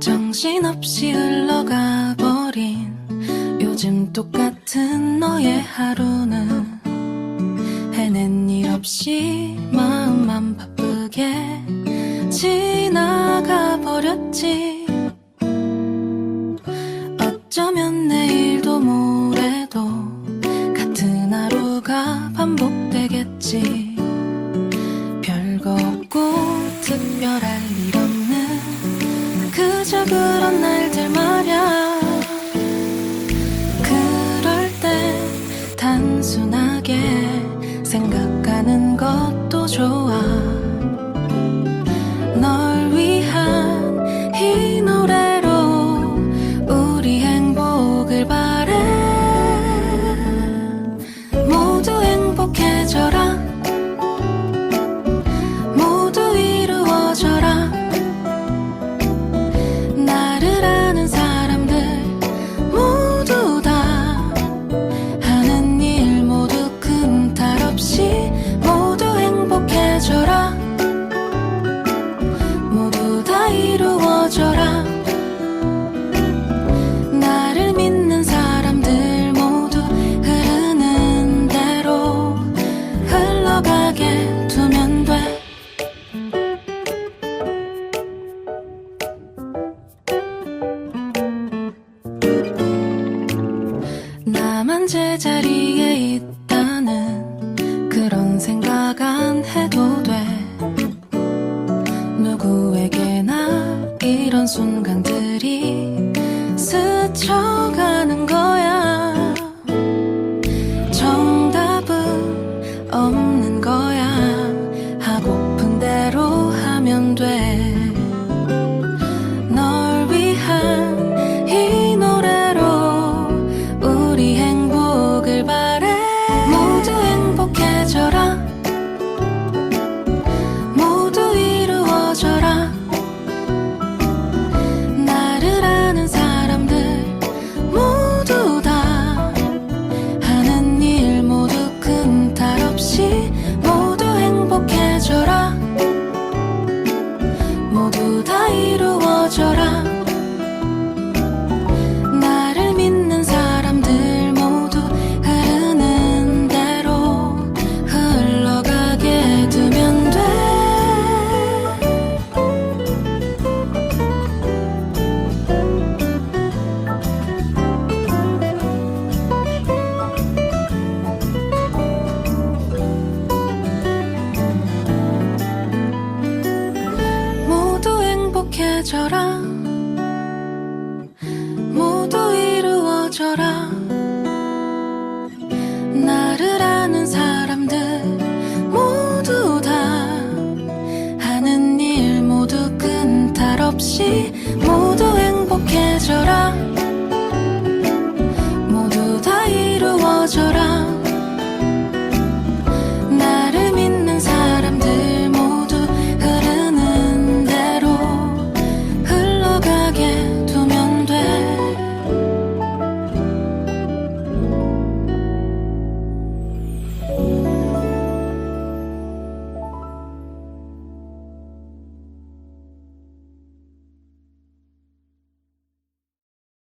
정신없이 흘러가 버린 요즘 똑같은 너의 하루는 해낸 일 없이 마음만 바쁘게 지나가 버렸지. 어쩌면 내일도 모레도 같은 하루가 반복되겠지 생각하는 것도 좋아 제자리에 있다는 그런 생각 안 해도 돼. 누구에게나 이런 순간들이 스쳐 행복해져라. 모두 이루어져라. 나를 아는 사람들 모두 다 하는 일 모두 큰탈 없이 모두 행복해져라. 모두 다 이루어져라